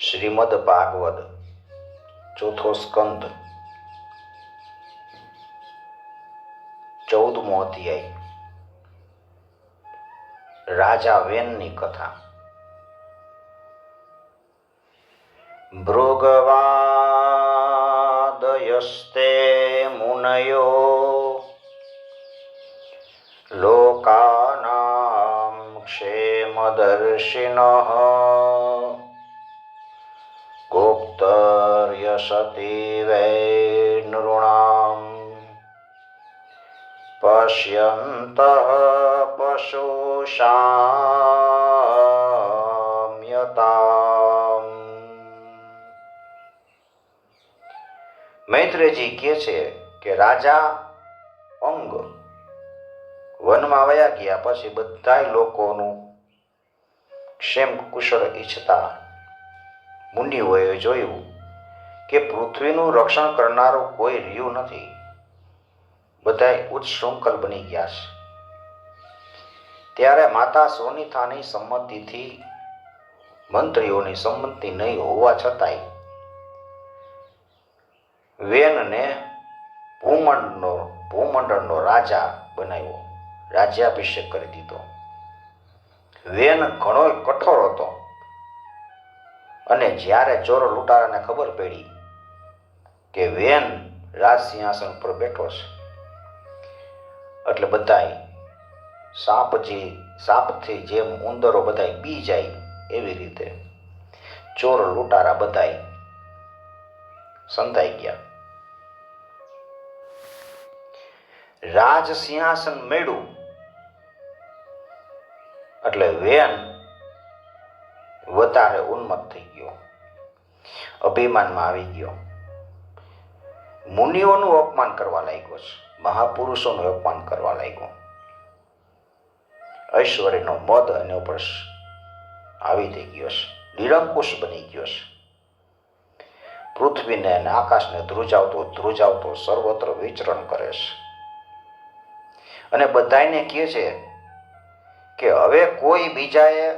શ્રીમદ ભાગવત ચોથો સ્કંદ. ચૌદમો અધ્યાય. રાજા વેનની કથા. ભૃગવાદયસ્તે મુનયો લોકાનાં ક્ષેમદર્શિનઃ. गुप्तर्यशति वै नृणाम् पश्यन्तः પશુશામ્યતામ મૈત્રેયજી કહે છે કે રાજા અંગ વનમાં વયા ગયા પછી બધાય લોકોનું ક્ષેમ કુશળ ઈચ્છતા મુનિઓએ જોયું કે પૃથ્વીનું રક્ષણ કરનારો કોઈ રહ્યું નથી. બધાય ઉચ્છૃંખલ બની ગયા છે. ત્યારે માતા સોનિથાની સંમતિથી મંત્રીઓની સંમતિ નહીં હોવા છતાંય વેનને ભૂમંડનો, ભૂમંડળનો રાજા બનાવ્યો. રાજ્યાભિષેક કરી દીધો. વેન ઘણો કઠોર હતો. અને જ્યારે ચોર લૂંટારાને ખબર પડી કે વેન રાજ સિંહાસન પર બેઠો છે. એટલે બધાય સાપજી, સાપથી જેમ ઉંદરો બધાય બી જાય એવી રીતે ચોર લૂંટારા બધાય સંતાઈ ગયા. રાજ સિંહાસન મેળ્યું. એટલે વેન વધારે ઉન્મત્ત થઈ ગયો. અભિમાનમાં આવી ગયો. મુનિઓનું અપમાન કરવા લાગ્યો છે. મહાપુરુષોનું અપમાન કરવા લાગ્યો. ઐશ્વર્યનો મદ અને ઉપર આવી થઈ ગયો છે. નિરંકુશ બની ગયો છે. પૃથ્વીને અને આકાશને ધ્રુજાવતો ધ્રુજાવતો સર્વત્ર વિચરણ કરે છે. અને બધાને કહે છે કે હવે કોઈ બીજાએ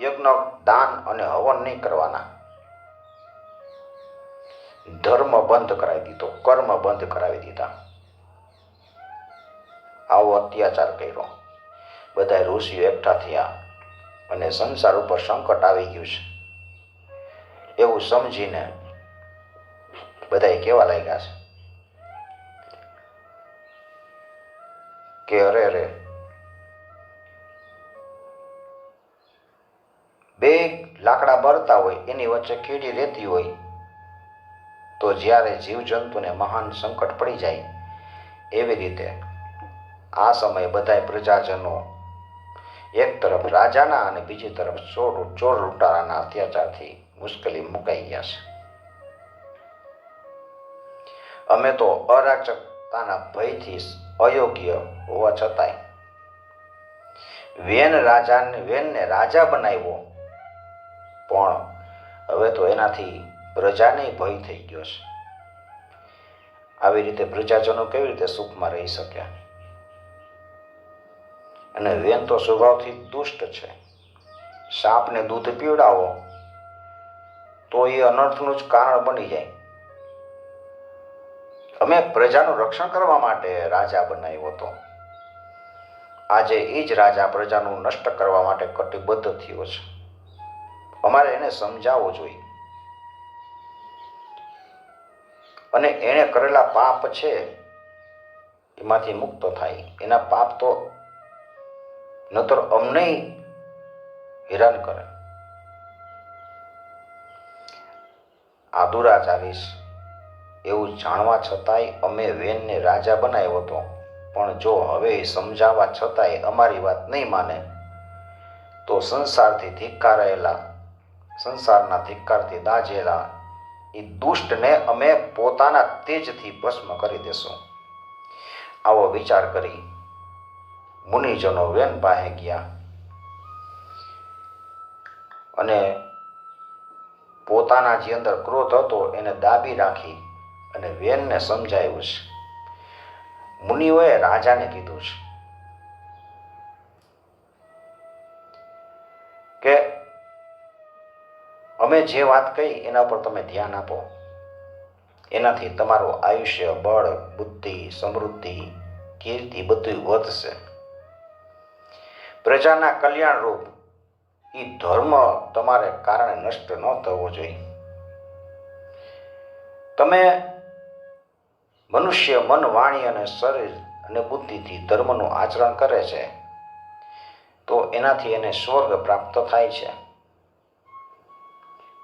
યજ્ઞ, દાન અને હવન નહીં કરવાના. ધર્મ બંધ કરાવી દીધો, કર્મ બંધ કરાવી દીધા. આવો અત્યાચાર કર્યો. બધા ઋષિઓ એકઠા થયા અને સંસાર ઉપર સંકટ આવી ગયું છે. એવું સમજીને બધા કેવા લાગ્યા છે કે અરે અરે, બે લાકડા બળતા હોય, એની વચ્ચે કીડી રહેતી હોય તો જ્યારે જીવજંતુને મહાન સંકટ પડી જાય, એવી રીતે આ સમયે બધાય પ્રજાજનો એક તરફ રાજાના અને બીજી તરફ ચોર ચોર લૂંટારાના અત્યાચારથી મુશ્કેલી મુકાઈ ગયા છે. અમે તો અરાચકતાના ભયથી અયોગ્ય હોવા છતાંય વેન રાજાને, વેનને રાજા બનાવ્યો, પણ હવે તો એનાથી પ્રજાને ભય થઈ ગયો છે. આવી રીતે પ્રજાજનો કેવી રીતે સુખમાં રહી શક્યા? અને વેન તો સ્વભાવથી દુષ્ટ છે. સાપને દૂધ પીવડાવો, તો એ અનર્થનું જ કારણ બની જાય. અમે પ્રજાનું રક્ષણ કરવા માટે રાજા બનાવ્યો હતો. આજે એ જ રાજા પ્રજાનું નષ્ટ કરવા માટે કટિબદ્ધ થયો છે. અમારે એને સમજાવવો જોઈએ. અને એણે કરેલા પાપ છે, એમાંથી મુક્ત થાય. એના પાપ તો નતર અમને હેરાન કરે. આ દુરાચારી એવું જાણવા છતાંય અમે વેનને રાજા બનાવ્યો હતો. પણ જો હવે સમજાવવા છતાંય અમારી વાત નહીં માને, તો સંસારથી ધિક્કારાયેલા, સંસારના ધિક્કારથી દાજેલા એ દુષ્ટને અમે પોતાના તેજથી ભસ્મ કરી દેશું. આવો વિચાર કરી મુનિજનો વેન પાસે ગયા. અને પોતાના જે અંદર ક્રોધ હતો એને દાબી રાખી અને વેનને સમજાવ્યું છે. મુનિઓએ રાજાને કીધું છે અમે જે વાત કહી, એના પર તમે ધ્યાન આપો. એનાથી તમારું આયુષ્ય, બળ, બુદ્ધિ, સમૃદ્ધિ, કીર્તિ બધું વધશે. પ્રજાના કલ્યાણરૂપ એ ધર્મ તમારે કારણે નષ્ટ ન થવો જોઈએ. તમે મનુષ્ય મન, વાણી અને શરીર અને બુદ્ધિથી ધર્મનું આચરણ કરે છે, તો એનાથી એને સ્વર્ગ પ્રાપ્ત થાય છે.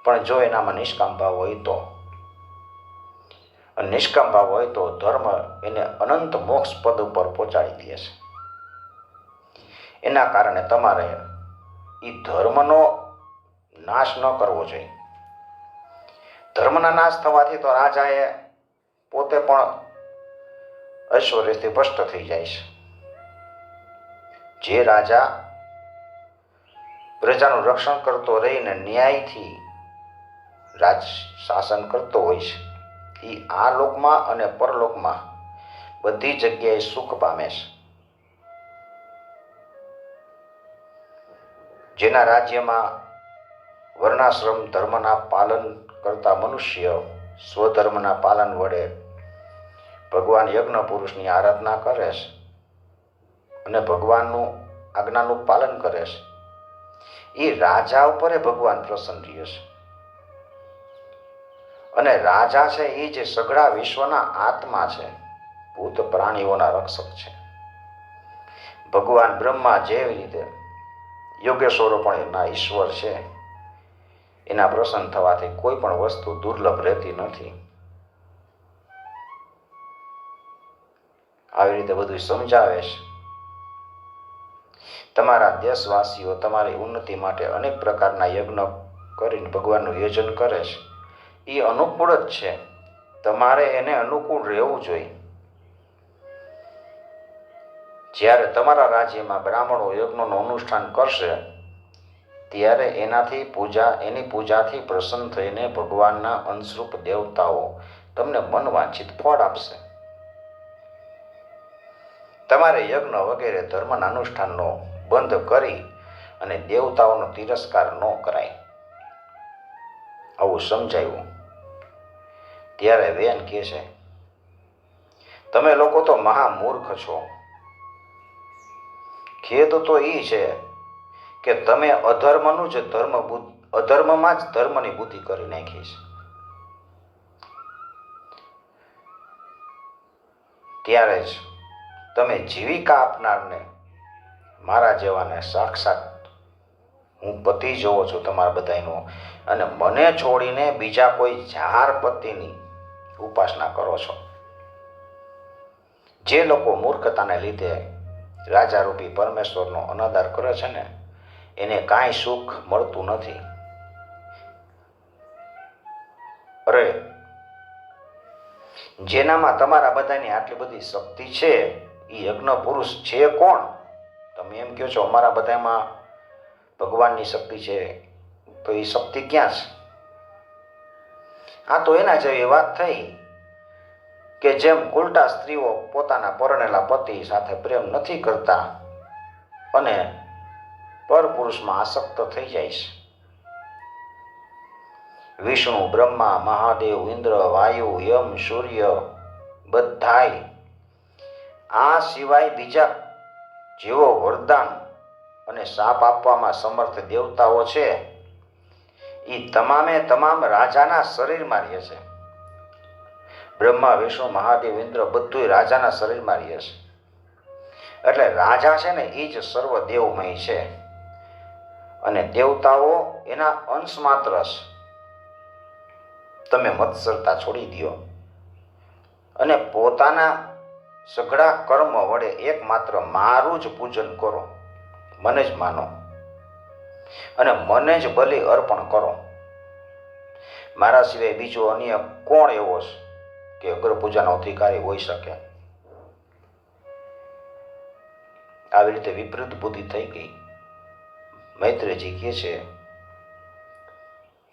પણ જો એનામાં નિષ્કામ ભાવ હોય તો. નિષ્કામ ભાવ હોય તો ધર્મ એને અનંત મોક્ષ પદ ઉપર પહોંચાડી દે છે. એના કારણે તમારે એ ધર્મનો નાશ ન કરવો જોઈએ. ધર્મના નાશ થવાથી તો રાજાએ પોતે પણ ઐશ્વર્યથી ભ્રષ્ટ થઈ જાય છે. જે રાજા પ્રજાનું રક્ષણ કરતો રહીને ન્યાયથી રાજ શાસન કરતો હોય છે. એ આ લોકમાં અને પરલોકમાં બધી જગ્યાએ સુખ પામે છે. જેના રાજ્યમાં વર્ણાશ્રમ ધર્મના પાલન કરતા મનુષ્ય સ્વધર્મના પાલન વડે ભગવાન યજ્ઞ પુરુષની આરાધના કરે છે અને ભગવાનનું આજ્ઞાનું પાલન કરે છે. એ રાજા ઉપર ભગવાન પ્રસન્ન રહ્યો છે. અને રાજા છે એ જે સઘળા વિશ્વના આત્મા છે. ભૂત પ્રાણીઓના રક્ષક છે. ભગવાન બ્રહ્મા જેવી રીતે યોગેશ્વરો પણ એના ઈશ્વર છે. એના પ્રસન્ન થવાથી કોઈ પણ વસ્તુ દુર્લભ રહેતી નથી. આવી રીતે બધું સમજાવે છે. તમારા દેશવાસીઓ તમારી ઉન્નતિ માટે અનેક પ્રકારના યજ્ઞ કરીને ભગવાનનું યોજન કરે છે. એ અનુકૂળ જ છે. તમારે એને અનુકૂળ રહેવું જોઈએ. જ્યારે તમારા રાજ્યમાં બ્રાહ્મણો યજ્ઞનું અનુષ્ઠાન કરશે, ત્યારે એનાથી પૂજા, એની પૂજાથી પ્રસન્ન થઈને ભગવાનના અંશરૂપ દેવતાઓ તમને મનવાંછિત ફળ આપશે. તમારે યજ્ઞ વગેરે ધર્મના અનુષ્ઠાનનો બંધ કરી અને દેવતાઓનો તિરસ્કાર ન કરાય. આવું સમજાયું. ત્યારે વેન કહે છે, તમે લોકો તો મહામૂર્ખ છો. ખેદ તો એ છે કે તમે અધર્મનું જ ધર્મ અધર્મમાં જ ધર્મની બુદ્ધિ કરી નાખી છે. ત્યારે જ તમે જીવિકા આપનારને મારા જેવાને સાક્ષાત હું પતિ જોવો છું તમારા બધાનો અને મને છોડીને બીજા કોઈ ઝાર પતિની ઉપાસના કરો છો. જે લોકો મૂર્ખતાને લીધે રાજારૂપી પરમેશ્વરનો અનાદાર કરે છે ને, એને કાંઈ સુખ મળતું નથી. અરે, જેનામાં તમારા બધાની આટલી બધી શક્તિ છે એ યજ્ઞ પુરુષ છે કોણ? તમે એમ કહો છો, અમારા બધામાં ભગવાનની શક્તિ છે, તો એ શક્તિ ક્યાં છે? આ તો એના જેવી વાત થઈ. કે જેમ ઉલટા સ્ત્રીઓ પોતાના પરણેલા પતિ સાથે પ્રેમ નથી કરતા અને પરપુરુષમાં આસક્ત થઈ જાય છે. વિષ્ણુ, બ્રહ્મા, મહાદેવ, ઇન્દ્ર, વાયુ, યમ, સૂર્ય બધાય આ સિવાય બીજા જેવો વરદાન અને શાપ આપવામાં સમર્થ દેવતાઓ છે એ તમામે તમામ રાજાના શરીરમાં રહે છે. બ્રહ્મા, વિષ્ણુ, મહાદેવ, ઇન્દ્ર બધું રાજાના શરીરમાં રહે છે. એટલે રાજા છે ને એ જ સર્વ દેવમય છે. અને દેવતાઓ એના અંશ માત્ર છે તમે મત્સરતા છોડી દો અને પોતાના સઘળા કર્મ વડે એકમાત્ર મારું જ પૂજન કરો. મને જ માનો. અને મને જ બલિ અર્પણ કરો. મારા સિવાય બીજો અન્ય કોણ એવો છે? કે અગ્ર પૂજાનો અધિકારી હોઈ શકે. આવી રીતે વિપરીત બુદ્ધિ થઈ ગઈ. મૈત્રેજી કહે છે,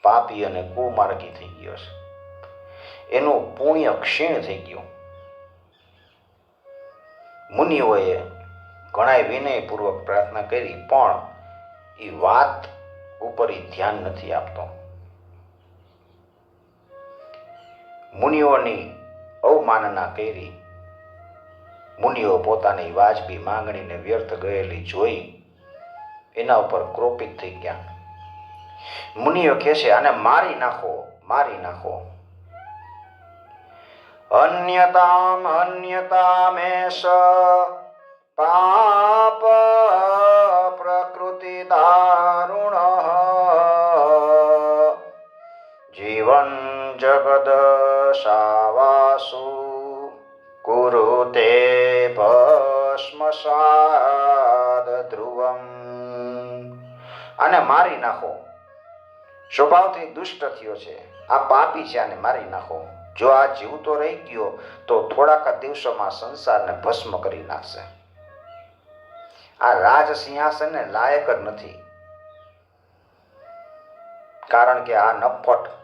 પાપી અને કુમાર્ગી થઈ ગયો છે. એનું પુણ્ય ક્ષીણ થઈ ગયું. મુનિઓએ ઘણા વિનયપૂર્વક પ્રાર્થના કરી, પણ એ વાત ઉપર ઈ ધ્યાન નથી આપતો. મુનિઓની અવમાનના કરી. મુનિઓ પોતાની વાજબી માંગણીને વ્યર્થ ગયેલી જોઈ એના ઉપર ક્રોપિત થઈ ગયા. મુનિઓ કહે છે, આને મારી નાખો મારી નાખો. અન્યતામ, અન્યતામેશ પાપ પ્રકૃતિ દારુણ જીવન જગદ શાવાસુ કુરુતે ભસ્મસાદ ધ્રુવમ અને મારી નાખો સ્વભાવથી દુષ્ટ થયો છે આ પાપી છે આને મારી નાખો જો આ જીવતો રહી ગયો તો થોડાક દિવસોમાં સંસારને ભસ્મ કરી નાખશે આ રાજ સિંહાસનને લાયક જ નથી કારણ કે આ નફટ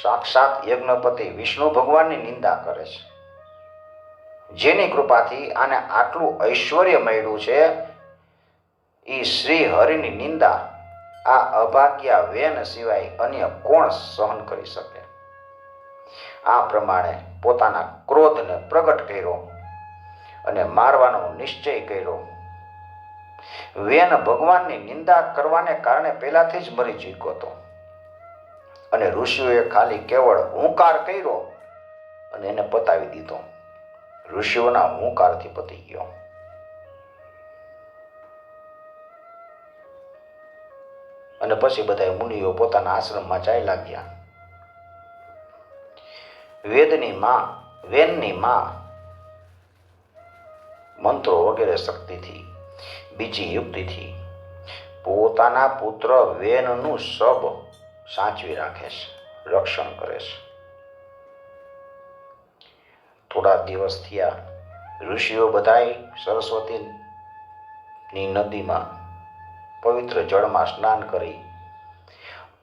સાક્ષાત યજ્ઞપતિ વિષ્ણુ ભગવાનની નિંદા કરે છે. જેની કૃપાથી આને આટલું ઐશ્વર્ય મળ્યું છે એ શ્રી હરિની નિંદા આ અભાગ્યા વેન સિવાય અન્ય કોણ સહન કરી શકે? આ પ્રમાણે પોતાના ક્રોધને પ્રગટ કર્યો અને મારવાનો નિશ્ચય કર્યો. વેન ભગવાનની નિંદા કરવાને કારણે પહેલાથી જ મરી ચૂક્યો હતો. અને ઋષિઓએ ખાલી કેવળ હુંકાર કર્યો અને એને પતાવી દીધો. ઋષિઓના હુંકારથી પતી ગયો. અને પછી બધા મુનિઓ પોતાના આશ્રમમાં ચાલ્યા ગયા વેદની માં, વેનની માં મંત્રો વગેરે શક્તિથી, બીજી યુક્તિથી પોતાના પુત્ર વેનનું સબ સાચવી રાખે છે, રક્ષણ કરે છે. થોડા દિવસ થયા, ઋષિઓ બધાએ સરસ્વતીની નદીમાં પવિત્ર જળમાં સ્નાન કરી,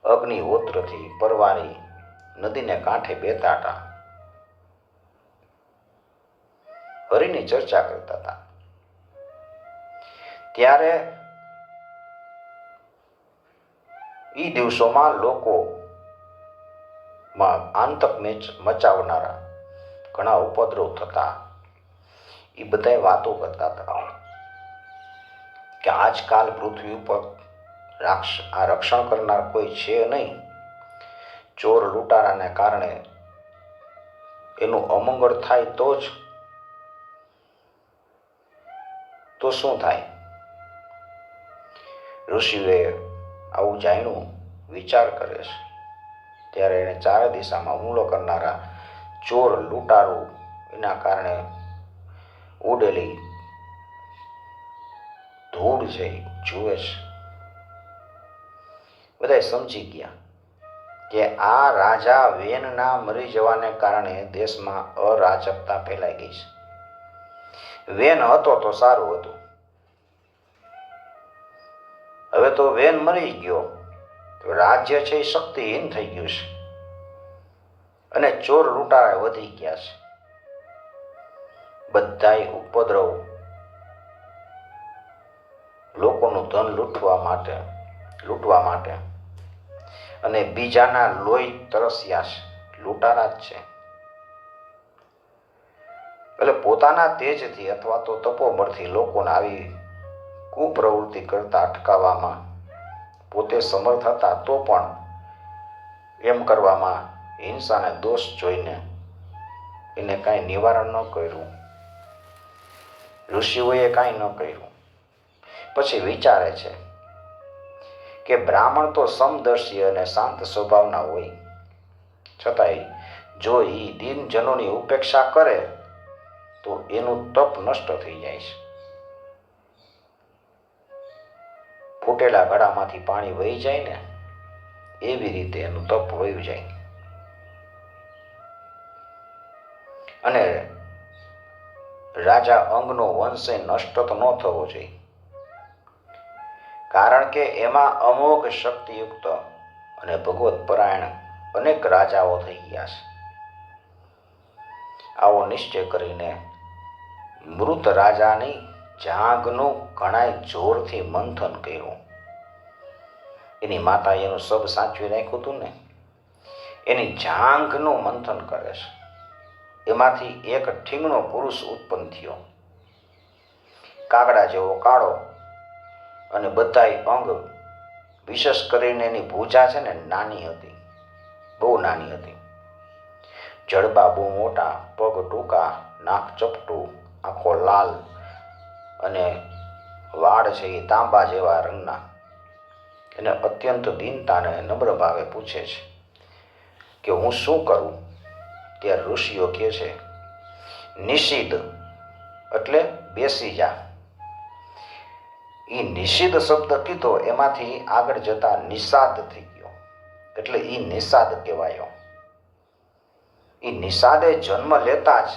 અગ્નિહોત્રથી પરવારી નદીને કાંઠે બેતા હતા. હરિની ચર્ચા કરતા હતા. ત્યારે એ દિવસોમાં લોકો માં આંતક મેચ મચાવનારા ઘણા ઉપદ્રવ થતા. એ બધાય વાતો કરતા હતા. કે આજકાલ પૃથ્વી ઉપર રાક્ષ, આ રક્ષણ કરનાર કોઈ છે નહીં. ચોર લૂંટારાને કારણે એનું અમંગળ થાય તો જ તો શું થાય? ઋષિએ આવું જાણ્યું, વિચાર કરે છે. ત્યારે એણે ચારે દિશામાં હુમલો કરનારા ચોર, લૂંટારો એના કારણે ઉડેલી ધૂળ છે જુએ છે. બધા સમજી ગયા કે આ રાજા વેનના મરી જવાને કારણે દેશમાં અરાજકતા ફેલાઈ ગઈ છે. વેન હતો તો સારું હતું. હવે તો વેન મરી ગયો. તો રાજ્ય છે એ શક્તિહીન થઈ ગયું છે. અને ચોર લૂંટારા વધી ગયા છે. બધાય ઉપદ્રવ લોકોનું ધન લૂંટવા માટે લૂંટવા માટે. અને બીજાના લોહી તરસ્યા છે. લૂંટારા જ છે. એટલે પોતાના તેજથી અથવા તો તપોબળથી લોકોને આવી કુપ્રવૃત્તિ કરતા અટકાવવામાં, પોતે સમર્થ હતા તો પણ એમ કરવામાં હિંસાને દોષ જોઈને એને કાંઈ નિવારણ ન કર્યું. ઋષિઓએ કાંઈ ન કર્યું. પછી વિચારે છે કે બ્રાહ્મણ તો સમદર્શી અને શાંત સ્વભાવના હોય. છતાંય જો એ દિનજનોની ઉપેક્ષા કરે, તો એનું તપ નષ્ટ થઈ જાય છે. ફૂટેલા ઘડામાંથી પાણી વહી જાય ને, એવી રીતે એનું તપ વહી જાય. અને રાજા અંગનો વંશ નષ્ટ તો ન થવો જોઈએ. કારણ કે એમાં અમોઘ શક્તિયુક્ત અને ભગવત પરાયણ અનેક રાજાઓ થઈ ગયા છે. આવો નિશ્ચય કરીને મૃત રાજાની જાગનું ઘણાય જોરથી મંથન કર્યું. એની માતા એનું સબ સાચવી રાખ્યું હતું ને, એની જાંઘનું મંથન કરે છે. એમાંથી એક ઠીંગણો પુરુષ ઉત્પન્ન થયો. કાગડા જેવો કાળો અને બધાય અંગ, વિશેષ કરીને એની ભૂજા છે ને નાની હતી, બહુ નાની હતી. જડબા બહુ મોટા, પગ ટૂંકા, નાક ચપટું, આંખો લાલ અને વાળ છે એ તાંબા જેવા રંગના. એને અત્યંત દીનતાને નમ્ર ભાવે પૂછે છે કે હું શું કરું? ત્યારે ઋષિઓ કહે છે, નિષિદ્ધ. એટલે બેસી જા. એ નિષિદ્ધ શબ્દ કીધો, એમાંથી આગળ જતા નિષાદ થઈ ગયો. એટલે એ નિષાદ કહેવાયો. એ નિષાદે જન્મ લેતા જ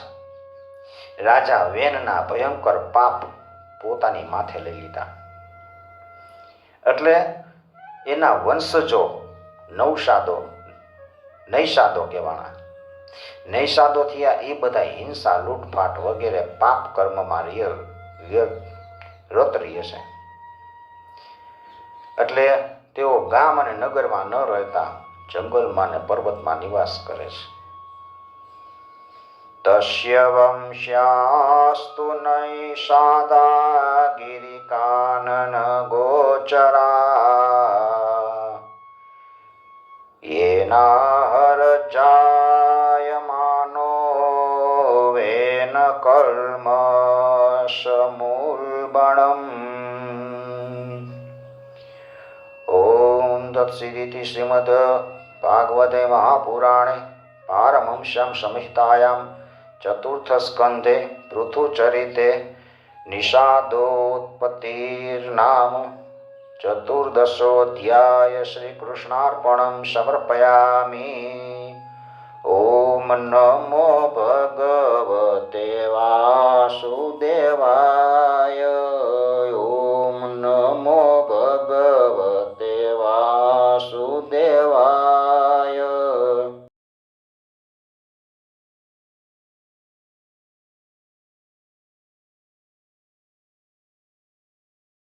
રાજા વેનના ભયંકર પાપ પોતાની માથે લઈ લીધા. એટલે એના વંશજો નવસાદો નૈષાદો કહેવાના. નૈષાદો થયા એ બધા હિંસા, લૂંટફાટ વગેરે પાપ કર્મમાં રિયલ રત રહીએ છે. એટલે તેઓ ગામ અને નગરમાં ન રહેતા જંગલમાં ને પર્વતમાં નિવાસ કરે છે. તસ્ય વંશ્યાસ્તુ નૈષાદા ગિરિકાનન ગોચરા નારજાયમાનો વેન કર્મ સમૂલબણમ. ઓમ તત્સિદિતિ શ્રીમદ ભાગવતે મહાપુરાણે પારમહંસ્યામ સંહિતાયામ ચતુર્થસ્કંધે પૃથુચરિતે નિષાદોત્પત્તિર્નામ ચતુર્દશોધ્યાય શ્રી કૃષ્ણાર્પણમ સમર્પયામી ઓમ નમો ભગવતે વાસુદેવાય ઓમ નમો